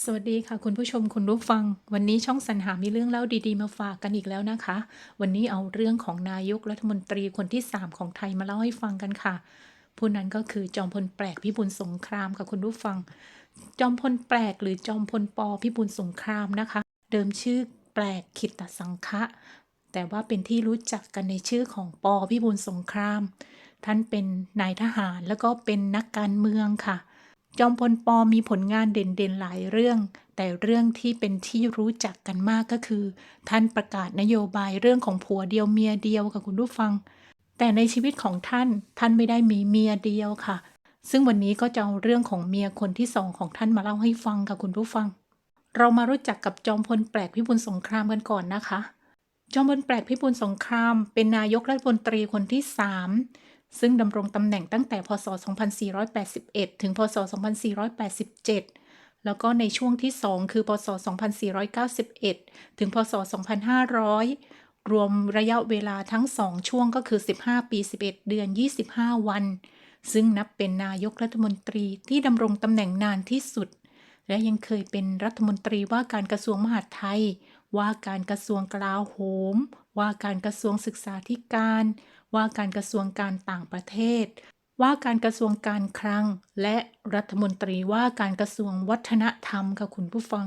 สวัสดีค่ะคุณผู้ชมคุณผู้ฟัง วันนี้ช่องสรรหามีเรื่องเล่าดีๆมาฝากกันอีกแล้วนะคะ วันนี้เอาเรื่องของนายกรัฐมนตรีคนที่ 3 ของไทยมาเล่าให้ฟังกันค่ะ ผู้นั้นก็คือจอมพลแปลกพิบูลสงครามค่ะคุณผู้ฟัง จอมพลแปลกหรือจอมพลปอพิบูลสงครามนะคะ เดิมชื่อแปลกขิตตสังคะแต่ว่าเป็นที่รู้จักกันในชื่อของปอพิบูลสงคราม ท่านเป็นนายทหารแล้วก็เป็นนักการเมืองค่ะ จอมพลปอมีผลงานเด่นๆหลายเรื่อง แต่เรื่องที่เป็นที่รู้จักกันมากก็คือ ท่านประกาศนโยบายเรื่องของผัวเดียวเมียเดียวค่ะคุณผู้ฟัง แต่ในชีวิตของท่านท่านไม่ได้มีเมียเดียวค่ะ ซึ่งวันนี้ก็จะเอาเรื่องของเมียคนที่สองของท่านมาเล่าให้ฟังค่ะคุณผู้ฟัง เรามารู้จักกับจอมพลแปลกพิบูลสงครามกันก่อนนะคะ จอมพลแปลกพิบูลสงคราม เป็นนายกรัฐมนตรีคนที่3 ซึ่งดำรงตำแหน่งตั้งแต่พศ 2481 ถึง พศ 2487 แล้วก็ในช่วงที่ 2 คือ พศ 2491 ถึง พศ 2500 รวมระยะเวลาทั้ง 2 ช่วงก็คือ 15 ปี 11 เดือน 25 วัน ซึ่งนับเป็นนายกรัฐมนตรีที่ดำรงตำแหน่งนานที่สุด และยังเคยเป็นรัฐมนตรีว่าการกระทรวงมหาดไทย ว่าการกระทรวงกลาโหม ว่าการกระทรวงศึกษาธิการ ว่าการกระทรวงการต่างประเทศ ว่าการกระทรวงการคลัง และรัฐมนตรีว่าการกระทรวงวัฒนธรรมค่ะคุณผู้ฟัง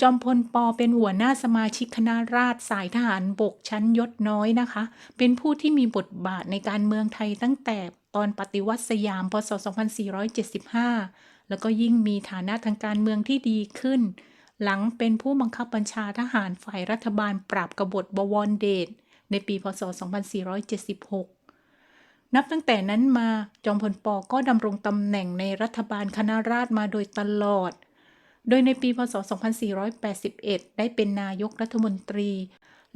จอมพลปอเป็นหัวหน้าสมาชิกคณะราษฎรสายทหารบกชั้นยศน้อยนะคะ เป็นผู้ที่มีบทบาทในการเมืองไทยตั้งแต่ตอนปฏิวัติสยามพศ 2475 แล้วก็ยิ่งมีฐานะทางการเมืองที่ดีขึ้น หลังเป็นผู้บังคับบัญชาทหารฝ่ายรัฐบาลปราบกบฏบวรเดช ในปีพศ 2476 นับตั้งแต่นั้นมาจอมพลปอก็ดำรงตำแหน่งในรัฐบาลคณะราษฎรมาโดยตลอด โดยในปีพศ 2481 ได้เป็นนายกรัฐมนตรี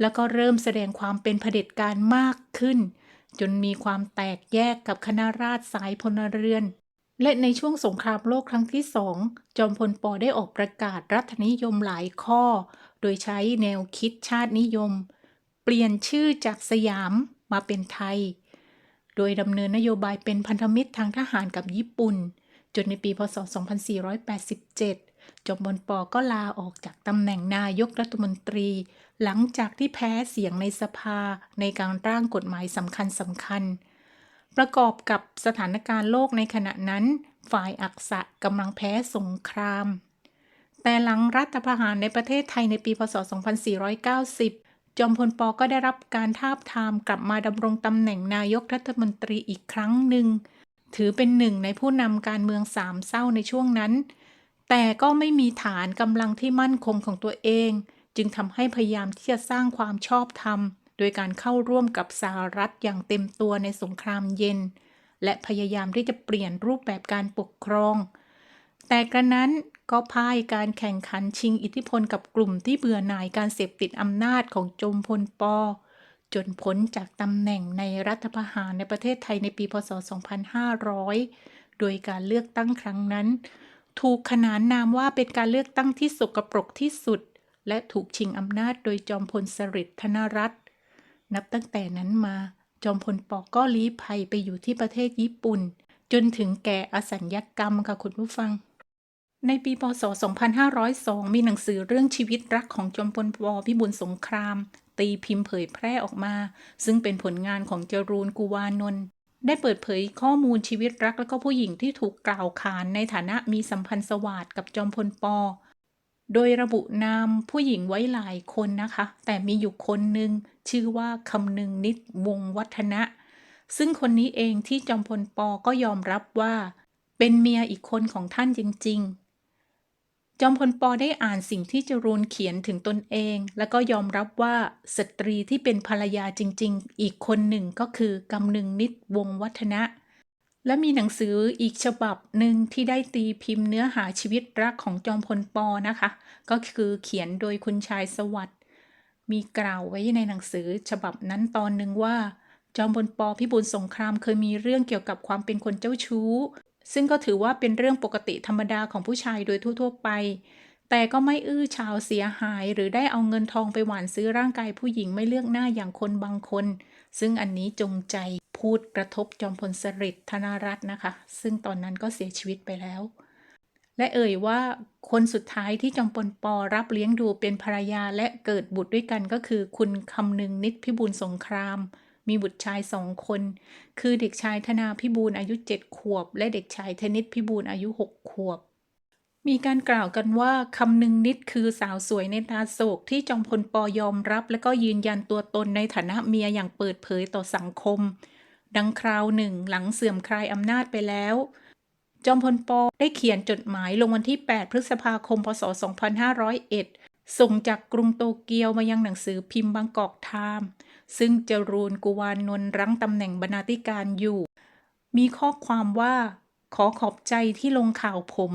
แล้วก็เริ่มแสดงความเป็นเผด็จการมากขึ้น จนมีความแตกแยกกับคณะราษฎรสายพลเรือนและในช่วงสงครามโลกครั้งที่สองจอมพลปอได้ออกประกาศรัฐนิยมหลายข้อ โดยใช้แนวคิดชาตินิยม เปลี่ยนชื่อจากสยามมาเป็นไทย โดยดำเนินนโยบายเป็นพันธมิตรทางทหารกับญี่ปุ่น จนในปี พศ 2487 จอมพลปอก็ลาออกจากตำแหน่งนายกรัฐมนตรี หลังจากที่แพ้เสียงในสภาในการร่างกฎหมายสำคัญสำคัญ ประกอบกับสถานการณ์โลกในขณะนั้น ฝ่ายอักษะกำลังแพ้สงคราม แต่หลังรัฐประหารในประเทศไทยในปี พศ 2490 จอมพลปอก็ได้รับการทาบทามกลับมาดำรงตำแหน่งนายกรัฐมนตรีอีกครั้งหนึ่ง ถือเป็นหนึ่งในผู้นำการเมืองสามเศร้าในช่วงนั้น แต่ก็ไม่มีฐานกำลังที่มั่นคงของตัวเอง จึงทำให้พยายามที่จะสร้างความชอบธรรม โดยการเข้าร่วมกับสหรัฐอย่างเต็มตัวในสงครามเย็น และพยายามที่จะเปลี่ยนรูปแบบการปกครอง แต่กระนั้นก็พ่ายการแข่งขันชิงอิทธิพลกับกลุ่มที่เบื่อหน่ายการเสพติดอำนาจของจอมพลปอจนพ้นจากตำแหน่งในรัฐประหารในประเทศไทยในปีพศ 2500 โดยการเลือกตั้งครั้งนั้น ถูกขนานนามว่าเป็นการเลือกตั้งที่สกปรกที่สุด และถูกชิงอำนาจโดยจอมพลสฤษดิ์ธนรัตน์นับตั้งแต่นั้นมาจอมพลปอก็ลี้ภัยไปอยู่ที่ประเทศญี่ปุ่น จนถึงแก่อสัญญกรรมค่ะคุณผู้ฟัง ในปีพศ 2502 มีหนังสือเรื่องชีวิตรักของจอมพลปพิบูลสงคราม ตีพิมพ์เผยแพร่ออกมา ซึ่งเป็นผลงานของจรูนกุวานนท์ได้เปิดเผยข้อมูลชีวิตรักและก็ผู้หญิงที่ถูกกล่าวขานในฐานะมีสัมพันธ์สวัสดกับจอมพลป โดยระบุนามผู้หญิงไว้หลายคนนะคะ แต่มีอยู่คนหนึ่งชื่อว่าคำนึงนิดวงวัฒนะ ซึ่งคนนี้เองที่จอมพลปก็ยอมรับว่า เป็นเมียอีกคนของท่านจริงๆ จอมพลปอได้อ่านสิ่งที่จรูนเขียนถึงตนเอง แล้วก็ยอมรับว่าสตรีที่เป็นภรรยาจริง ๆ อีกคนหนึ่งก็คือกำนึงนิดวงวัฒนะ และมีหนังสืออีกฉบับหนึ่งที่ได้ตีพิมพ์เนื้อหาชีวิตรักของจอมพลปอนะคะ ก็คือเขียนโดยคุณชายสวัสด์มีกล่าวไว้ในหนังสือฉบับนั้นตอนหนึ่งว่า จอมพลปอพิบูลสงครามเคยมีเรื่องเกี่ยวกับความเป็นคนเจ้าชู้ ซึ่งก็ถือว่าเป็นเรื่องปกติธรรมดาของผู้ชายโดยทั่ว ๆ ไป แต่ก็ไม่อื้อฉาวเสียหาย หรือได้เอาเงินทองไปหวานซื้อร่างกายผู้หญิงไม่เลือกหน้าอย่างคนบางคน ซึ่งอันนี้จงใจพูดกระทบจอมพลสฤษดิ์ธนรัตน์นะคะ ซึ่งตอนนั้นก็เสียชีวิตไปแล้ว และเอ่ยว่าคนสุดท้ายที่จอมพลปอรับเลี้ยงดูเป็นภรรยาและเกิดบุตรด้วยกันก็คือ คุณคำนึงนิดพิบูลสงคราม มีบุตรชายสองคน คือเด็กชายธนาพิบูลอายุเจ็ดขวบ และเด็กชายธนิตพิบูลอายุหกขวบ มีการกล่าวกันว่าคำนึงนิดคือสาวสวยในตาโศกที่จอมพลปอยอมรับ และก็ยืนยันตัวตนในฐานะเมียอย่างเปิดเผยต่อสังคม ดังคราวหนึ่งหลังเสื่อมคลายอำนาจไปแล้วจอมพลปได้เขียนจดหมายลงวันที่ 8 พฤษภาคม พศ 2501 ส่งจากกรุงโตเกียวมายังหนังสือพิมพ์บางกอกไทม์ ซึ่งจรูนกุวานนท์รั้งตำแหน่งบรรณาธิการอยู่ มีข้อความว่า ขอขอบใจที่ลงข่าวผม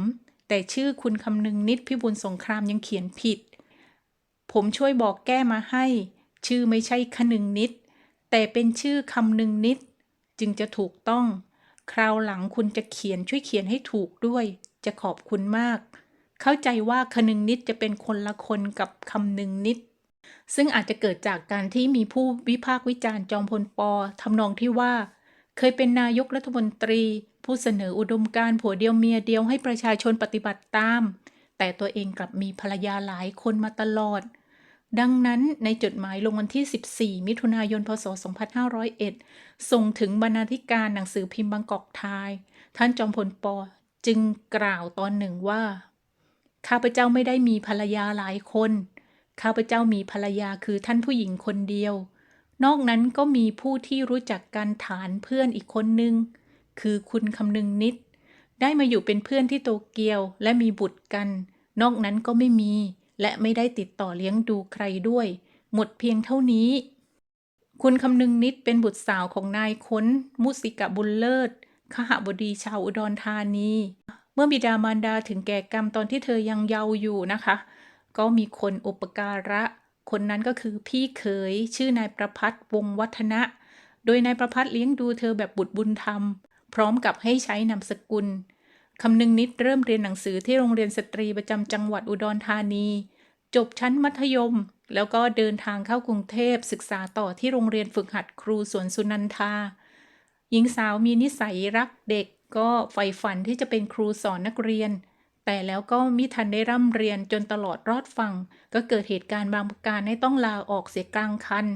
แต่ชื่อคุณคำนึงนิดพิบูลสงครามยังเขียนผิด ผมช่วยบอกแก้มาให้ ชื่อไม่ใช่คนึงนิด แต่เป็นชื่อคำนึงนิด จึงจะถูกต้อง คราวหลังคุณจะเขียนช่วยเขียนให้ถูกด้วย จะขอบคุณมาก เข้าใจว่าคนึงนิดจะเป็นคนละคนกับคำนึงนิด ซึ่งอาจจะเกิดจากการที่มีผู้วิพากษ์วิจารณ์จอมพลปทำนองที่ว่า เคยเป็นนายกรัฐมนตรี ผู้เสนออุดมการผัวเดียวเมียเดียวให้ประชาชนปฏิบัติตาม แต่ตัวเองกลับมีภรรยาหลายคนมาตลอด ดังนั้นในจดหมายลงวันที่ 14 มิถุนายน พศ 2501 ส่งถึงบรรณาธิการหนังสือพิมพ์บางกอกไทย ท่านจอมพลปจึงกล่าวตอนหนึ่งว่า ข้าพเจ้าไม่ได้มีภรรยาหลายคน ข้าพเจ้ามีภรรยาคือท่านผู้หญิงคนเดียว นอกนั้นก็มีผู้ที่รู้จักกันฐานเพื่อนอีกคนนึง คือคุณคำนึงนิด ได้มาอยู่เป็นเพื่อนที่โตเกียวและมีบุตรกัน นอกนั้นก็ไม่มี และไม่ได้ติดต่อเลี้ยงดูใครด้วย หมดเพียงเท่านี้ คุณคำนึงนิดเป็นบุตรสาวของนายค้น มุสิกะบุญเลิศขหบดีชาวอุดรธานี เมื่อบิดามารดาถึงแก่กรรมตอนที่เธอยังเยาว์อยู่นะคะ ก็มีคนอุปการะ คนนั้นก็คือพี่เขยชื่อนายประพัฒน์วงศ์วัฒนะ โดยนายประพัฒน์เลี้ยงดูเธอแบบบุตรบุญธรรม พร้อมกับให้ใช้นามสกุลคำนึงนิดเริ่มเรียนหนังสือที่โรงเรียนสตรีประจำจังหวัดอุดรธานี จบชั้นมัธยม แล้วก็เดินทางเข้ากรุงเทพศึกษาต่อที่โรงเรียนฝึกหัดครูสวนสุนันทา หญิงสาวมีนิสัยรักเด็กก็ใฝ่ฝันที่จะเป็นครูสอนนักเรียน แต่แล้วก็มิทันได้ร่ำเรียนจนตลอดรอดฟัง ก็เกิดเหตุการณ์บางประการให้ต้องลาออกเสียกลางคัน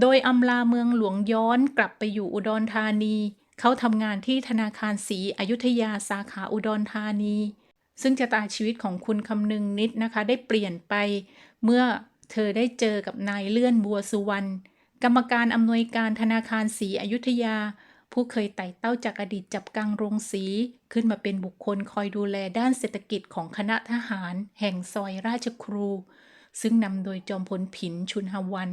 โดยอำลาเมืองหลวงย้อนกลับไปอยู่อุดรธานี เขาทำงานที่ธนาคารศรีอยุธยาสาขาอุดรธานี ซึ่งชะตาชีวิตของคุณคำนึงนิดนะคะ ได้เปลี่ยนไป เมื่อเธอได้เจอกับนายเลื่อนบัวสุวรรณกรรมการอำนวยการธนาคารศรีอยุธยา ผู้เคยไต่เต้าจากอดีตจับกังโรงสี ขึ้นมาเป็นบุคคลคอยดูแลด้านเศรษฐกิจของคณะทหาร แห่งซอยราชครู ซึ่งนำโดยจอมพลผินชุนหวัน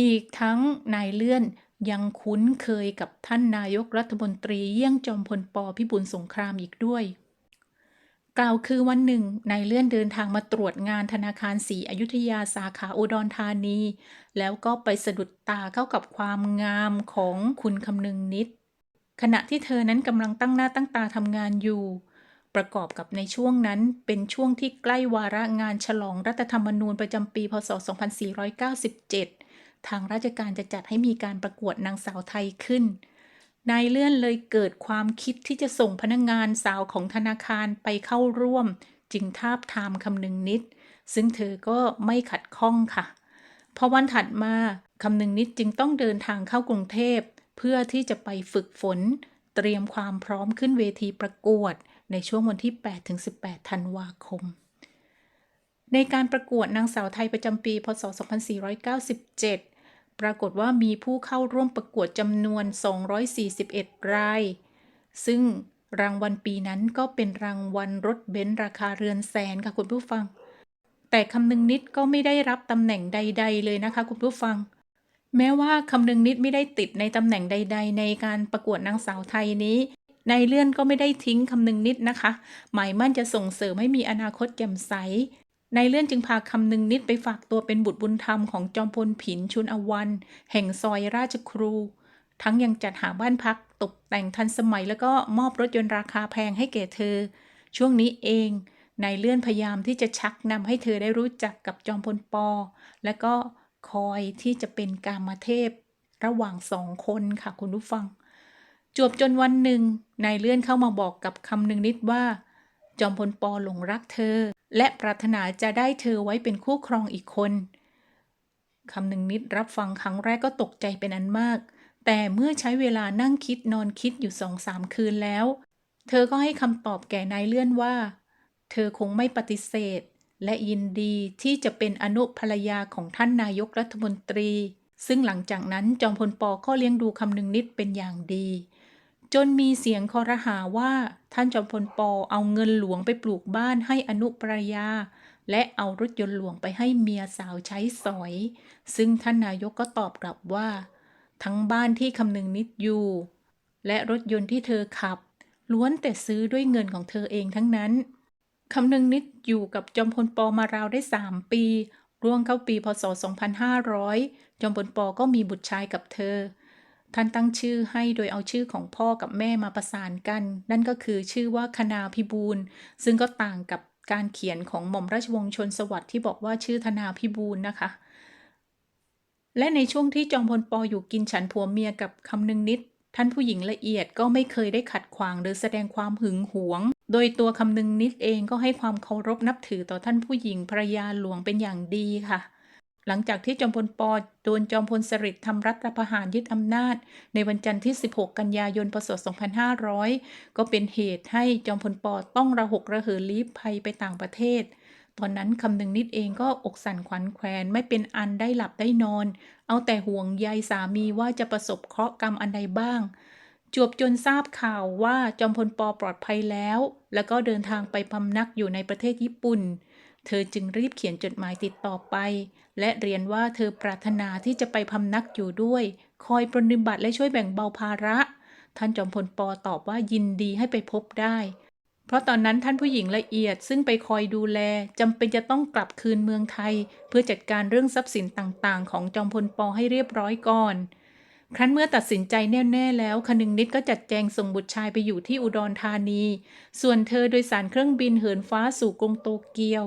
อีกทั้งนายเลื่อนยังคุ้นเคยกับท่านนายกรัฐมนตรีเยี่ยงจอมพลปพิบูลสงครามอีกด้วย กล่าวคือวันหนึ่งนายเลื่อนเดินทางมาตรวจงานธนาคารศรีอยุธยาสาขาอุดรธานี แล้วก็ไปสะดุดตาเข้ากับความงามของคุณคำนึงนิด ขณะที่เธอนั้นกำลังตั้งหน้าตั้งตาทำงานอยู่ ประกอบกับในช่วงนั้นเป็นช่วงที่ใกล้วาระงานฉลองรัฐธรรมนูญประจำปี พศ 2497 ทางราชการจะจัดให้มีการประกวดนางสาวไทยขึ้น นายเลื่อนเลยเกิดความคิดที่จะส่งพนักงงานสาวของธนาคารไปเข้าร่วม จึงทาบทามคำนึงนิด ซึ่งเธอก็ไม่ขัดข้องค่ะ พอวันถัดมาคำนึงนิดจึงต้องเดินทางเข้ากรุงเทพ เพื่อที่จะไปฝึกฝน เตรียมความพร้อมขึ้นเวทีประกวด ในช่วงวันที่ 8-18 ธันวาคม ในการประกวดนางสาวไทยประจำปี พศ 2497 ปรากฏว่ามีผู้เข้าร่วมประกวดจำนวน 241 ราย ซึ่งรางวัลปีนั้นก็เป็นรางวัลรถเบนซ์ราคาเรือนแสนค่ะคุณผู้ฟัง แต่คำนึงนิดก็ไม่ได้รับตำแหน่งใด ๆ เลยนะคะคุณผู้ฟัง แม้ว่าคำนึงนิดไม่ได้ติดในตำแหน่งใด ๆ ในการประกวดนางสาวไทยนี้ ในเลื่อนก็ไม่ได้ทิ้งคำนึงนิดนะคะ หมายมั่นจะส่งเสริมให้มีอนาคตแจ่มใส นายเลื่อนจึงพาคำนึงนิดไปฝากตัวเป็นบุตรบุญธรรมของจอมพลผินชุนอวัน แห่งซอยราชครู ทั้งยังจัดหาบ้านพักตกแต่งทันสมัยแล้วก็มอบรถยนต์ราคาแพงให้แก่เธอ ช่วงนี้เองนายเลื่อนพยายามที่จะชักนำให้เธอได้รู้จักกับจอมพลปอ และก็คอยที่จะเป็นกามเทพ ระหว่างสองคนค่ะคุณผู้ฟัง จวบจนวันหนึ่งนายเลื่อนเข้ามาบอกกับคำหนึ่งนิดว่า จอมพลปอหลงรักเธอ และปรารถนาจะได้เธอไว้เป็นคู่ครองอีกคนคำหนึ่งนิดรับฟังครั้งแรกก็ตกใจเป็นอันมาก แต่เมื่อใช้เวลานั่งคิดนอนคิดอยู่สองสามคืนแล้ว เธอก็ให้คำตอบแก่นายเลื่อนว่า เธอคงไม่ปฏิเสธ และยินดีที่จะเป็นอนุภรรยาของท่านนายกรัฐมนตรี ซึ่งหลังจากนั้นจอมพลปอก็เลี้ยงดูคำนึงนิดเป็นอย่างดี จนมีเสียงคอรหาว่าท่านจอมพลปอเอาเงินหลวงไปปลูกบ้านให้อนุภรรยา และเอารถยนต์หลวงไปให้เมียสาวใช้สอย ซึ่งท่านนายกก็ตอบกลับว่า ทั้งบ้านที่คำนึงนิดอยู่ และรถยนต์ที่เธอขับ ล้วนแต่ซื้อด้วยเงินของเธอเองทั้งนั้นคำนึงนิดอยู่กับจอมพลปอมาราวได้3ปี ร่วงเข้าปีพศ 2500 จอมพลปอก็มีบุตรชายกับเธอ ท่านตั้งชื่อให้โดยเอาชื่อของพ่อกับแม่มาประสานกัน นั่นก็คือชื่อว่าคณาพิบูลซึ่งก็ต่างกับการเขียนของหม่อมราชวงศ์ชนสวัสดิ์ที่บอกว่าชื่อธนาพิบูลนะคะ และในช่วงที่จอมพลปออยู่กินฉันผัวเมียกับคำนึงนิด ท่านผู้หญิงละเอียดก็ไม่เคยได้ขัดขวางหรือแสดงความหึงหวง โดยตัวคำนึงนิดเองก็ให้ความเคารพนับถือต่อท่านผู้หญิงภรรยาหลวงเป็นอย่างดีค่ะ หลังจากที่จอมพลปอโดนจอมพลสฤษดิ์ทำรัฐประหารยึดอำนาจ ในวันจันทร์ที่ 16 กันยายน พศ 2500 ก็เป็นเหตุให้จอมพลปอต้องระหกระเหินลี้ภัยไปต่างประเทศ ตอนนั้นคำนึงนิดเองก็อกสั่นขวัญแขวนไม่เป็นอันได้หลับได้นอน เอาแต่ห่วงใยสามีว่าจะประสบเคราะห์กรรมอันใดบ้างจวบจนทราบข่าวว่าจอมพลปอปลอดภัยแล้ว แล้วก็เดินทางไปพำนักอยู่ในประเทศญี่ปุ่น เธอจึงรีบเขียนจดหมายติดต่อไป และเรียนว่าเธอปรารถนาที่จะไปพำนักอยู่ด้วย คอยปรนนิบัติและช่วยแบ่งเบาภาระ ท่านจอมพลปอตอบว่ายินดีให้ไปพบได้ เพราะตอนนั้นท่านผู้หญิงละเอียดซึ่งไปคอยดูแลจำเป็นจะต้องกลับคืนเมืองไทย เพื่อจัดการเรื่องทรัพย์สินต่างๆ ของจอมพลปอให้เรียบร้อยก่อนครั้นเมื่อตัดสินใจแน่ๆแล้วคนึงนิดก็จัดแจงส่งบุตรชายไปอยู่ที่อุดรธานี ส่วนเธอโดยสารเครื่องบินเหินฟ้าสู่กรุงโตเกียว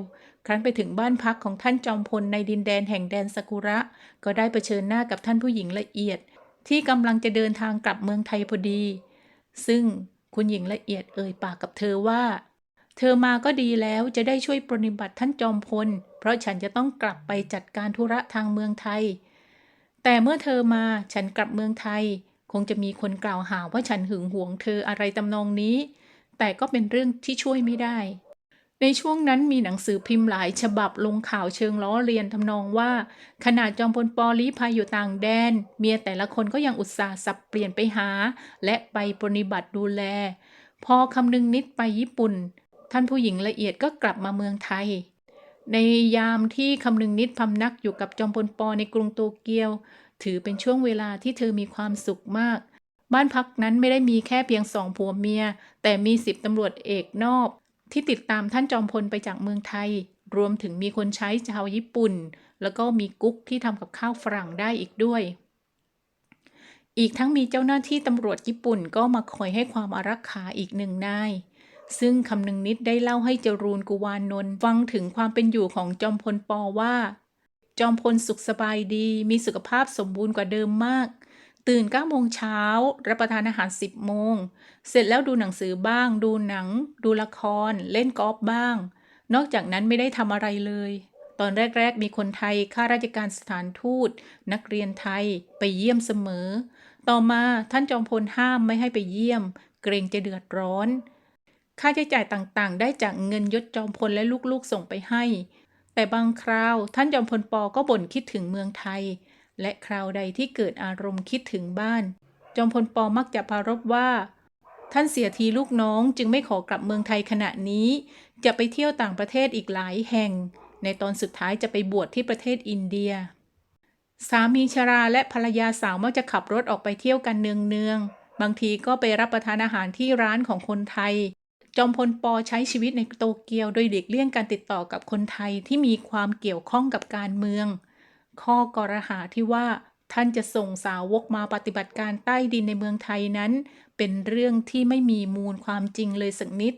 รั้นไปถึงบ้านพักของท่านจอมพลในดินแดนแห่งแดนซากุระ ก็ได้เผชิญหน้ากับท่านผู้หญิงละเอียด ที่กำลังจะเดินทางกลับเมืองไทยพอดี ซึ่งคุณหญิงละเอียดเอ่ยปากกับเธอว่า เธอมาก็ดีแล้วจะได้ช่วยปรนนิบัติท่านจอมพล เพราะฉันจะต้องกลับไปจัดการธุระทางเมืองไทย แต่เมื่อเธอมาฉันกลับเมืองไทย คงจะมีคนกล่าวหาว่าฉันหึงหวงเธออะไรตำนองนี้ แต่ก็เป็นเรื่องที่ช่วยไม่ได้ ในช่วงนั้นมีหนังสือพิมพ์หลายฉบับลงข่าวเชิงล้อเลียนทำนองว่า ขนาดจอมพลปอลี้ภัยอยู่ต่างแดน เมียแต่ละคนก็ยังอุตส่าห์สับเปลี่ยนไปหา และไปปรนนิบัติดูแล พอคำนึงนิดไปญี่ปุ่น ท่านผู้หญิงละเอียดก็กลับมาเมืองไทย ในยามที่คำนึงนิดพำนักอยู่กับจอมพลปอในกรุงโตเกียว ถือเป็นช่วงเวลาที่เธอมีความสุขมาก บ้านพักนั้นไม่ได้มีแค่เพียงสองผัวเมีย แต่มีสิบตำรวจเอกนอก ที่ติดตามท่านจอมพลไปจากเมืองไทย รวมถึงมีคนใช้ชาวญี่ปุ่น แล้วก็มีกุ๊กที่ทำกับข้าวฝรั่งได้อีกด้วย อีกทั้งมีเจ้าหน้าที่ตำรวจญี่ปุ่นก็มาคอยให้ความอารักขาอีกหนึ่งนาย ซึ่งคำนึงนิดได้เล่าให้จรูนกุวานนท์ฟังถึงความเป็นอยู่ของจอมพลปอว่า จอมพลสุขสบายดี มีสุขภาพสมบูรณ์กว่าเดิมมาก ตื่น9โมงเช้ารับประทานอาหาร 10 โมง เสร็จแล้วดูหนังสือบ้าง ดูหนัง ดูละคร เล่นกอล์ฟบ้าง นอกจากนั้นไม่ได้ทำอะไรเลย ตอนแรก ๆ มีคนไทยข้าราชการสถานทูต นักเรียนไทยไปเยี่ยมเสมอ ต่อมาท่านจอมพลห้ามไม่ให้ไปเยี่ยม เกรงจะเดือดร้อน ค่าใช้จ่ายต่างๆ ได้จากเงินยศจอมพลและลูกๆส่งไปให้ แต่บางคราวท่านจอมพลปอก็บ่นคิดถึงเมืองไทย และคราวใดที่เกิดอารมณ์คิดถึงบ้าน จอมพลปอมักจะพารบว่า ท่านเสียทีลูกน้องจึงไม่ขอกลับเมืองไทยขณะนี้ จะไปเที่ยวต่างประเทศอีกหลายแห่ง ในตอนสุดท้ายจะไปบวชที่ประเทศอินเดีย สามีชราและภรรยาสาวมักจะขับรถออกไปเที่ยวกันเนืองๆบางทีก็ไปรับประทานอาหารที่ร้านของคนไทยจอมพลปอใช้ชีวิตในโตเกียวโดยเด็กเลี่ยงการติดต่อกับคนไทยที่มีความเกี่ยวข้องกับการเมือง ข้อกรหาที่ว่าท่านจะส่งสาวกมาปฏิบัติการใต้ดินในเมืองไทยนั้น เป็นเรื่องที่ไม่มีมูลความจริงเลยสักนิด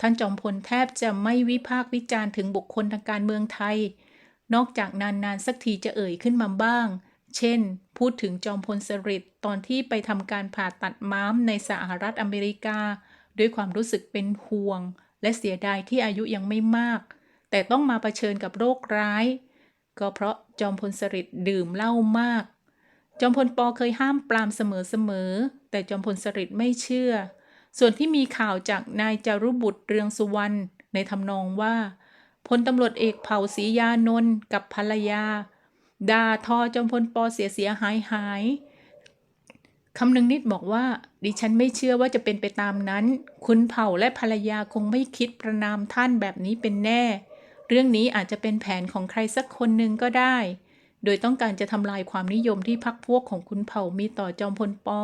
ท่านจอมพลแทบจะไม่วิพากษ์วิจารณ์ถึงบุคคลทางการเมืองไทย นอกจากนานๆสักทีจะเอ่ยขึ้นมาบ้าง เช่น พูดถึงจอมพลสฤษดิ์ตอนที่ไปทำการผ่าตัดม้ามในสหรัฐอเมริกา ด้วยความรู้สึกเป็นห่วง และเสียดายที่อายุยังไม่มาก แต่ต้องมาเผชิญกับโรคร้าย ก็เพราะจอมพลสฤษดิ์ดื่มเหล้ามาก จอมพลปอเคยห้ามปรามเสมอๆ แต่จอมพลสฤษดิ์ไม่เชื่อ ส่วนที่มีข่าวจากนายจารุบุตรเรืองสุวรรณในทำนองว่าพลตำรวจเอกเผ่าศรียานนท์กับภรรยาด่าทอจอมพลปอเสียเสียหายหายคำนึงนิดบอกว่า ดิฉันไม่เชื่อว่าจะเป็นไปตามนั้น คุณเผ่าและภรรยาคงไม่คิดประนามท่านแบบนี้เป็นแน่ เรื่องนี้อาจจะเป็นแผนของใครสักคนหนึ่งก็ได้ โดยต้องการจะทำลายความนิยมที่พักพวกของคุณเผ่ามีต่อจอมพลปอ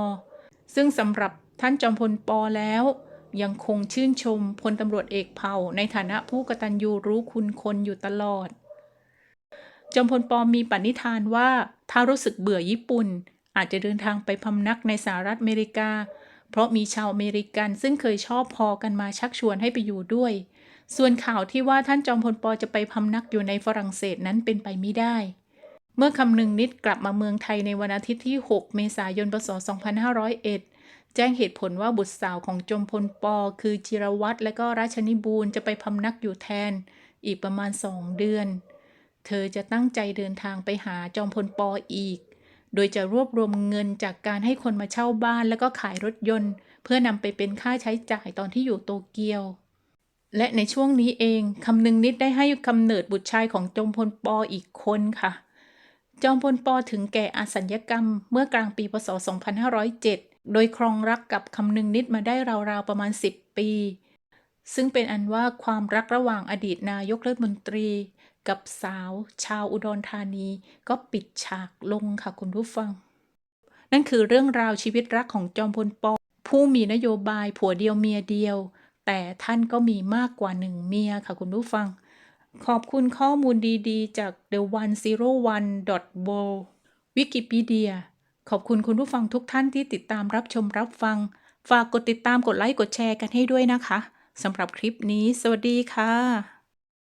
ซึ่งสำหรับท่านจอมพลปอแล้ว ยังคงชื่นชมพลตำรวจเอกเผ่า ในฐานะผู้กตัญญูรู้คุณคนอยู่ตลอด จอมพลปอมีปณิธานว่าถ้ารู้สึกเบื่อญี่ปุ่น อาจจะเดินทางไปพำนักในสหรัฐอเมริกา เพราะมีชาวอเมริกันซึ่งเคยชอบพอกันมาชักชวนให้ไปอยู่ด้วย ส่วนข่าวที่ว่าท่านจอมพลปอจะไปพำนักอยู่ในฝรั่งเศสนั้นเป็นไปไม่ได้ เมื่อคำนึงนิดกลับมาเมืองไทยในวันอาทิตย์ที่ 6 เมษายน พศ 2501 แจ้งเหตุผลว่าบุตรสาวของจอมพลปอ คือจิรวัตรและก็ราชนิบูรจะไปพำนักอยู่แทน อีกประมาณสองเดือน เธอจะตั้งใจเดินทางไปหาจอมพลปออีก โดยจะรวบรวมเงินจากการให้คนมาเช่าบ้าน แล้วก็ขายรถยนต์ เพื่อนำไปเป็นค่าใช้จ่ายตอนที่อยู่โตเกียว และในช่วงนี้เองคำนึงนิดได้ให้กำเนิดบุตรชายของจอมพลปออีกคนค่ะ จอมพลปอถึงแก่อาสัญญกรรมเมื่อกลางปีพศ 2507 โดยครองรักกับคำนึงนิดมาได้ราวๆประมาณ 10 ปี ซึ่งเป็นอันว่าความรักระหว่างอดีตนายกรัฐมนตรี กับสาวชาวอุดรธานี ก็ปิดฉากลงค่ะคุณผู้ฟัง นั่นคือเรื่องราวชีวิตรักของจอมพลปอผู้มีนโยบายผัวเดียวเมียเดียว แต่ท่านก็มีมากกว่าหนึ่งเมียค่ะคุณผู้ฟัง ขอบคุณข้อมูลดีๆ จาก the one zero one dot w o w วิกิพีเดียขอบคุณคุณผู้ฟังทุกท่านที่ติดตามรับชมรับฟัง ฝากกดติดตามกดไลค์กดแชร์กันให้ด้วยนะคะสำหรับคลิปนี้ สวัสดีค่ะ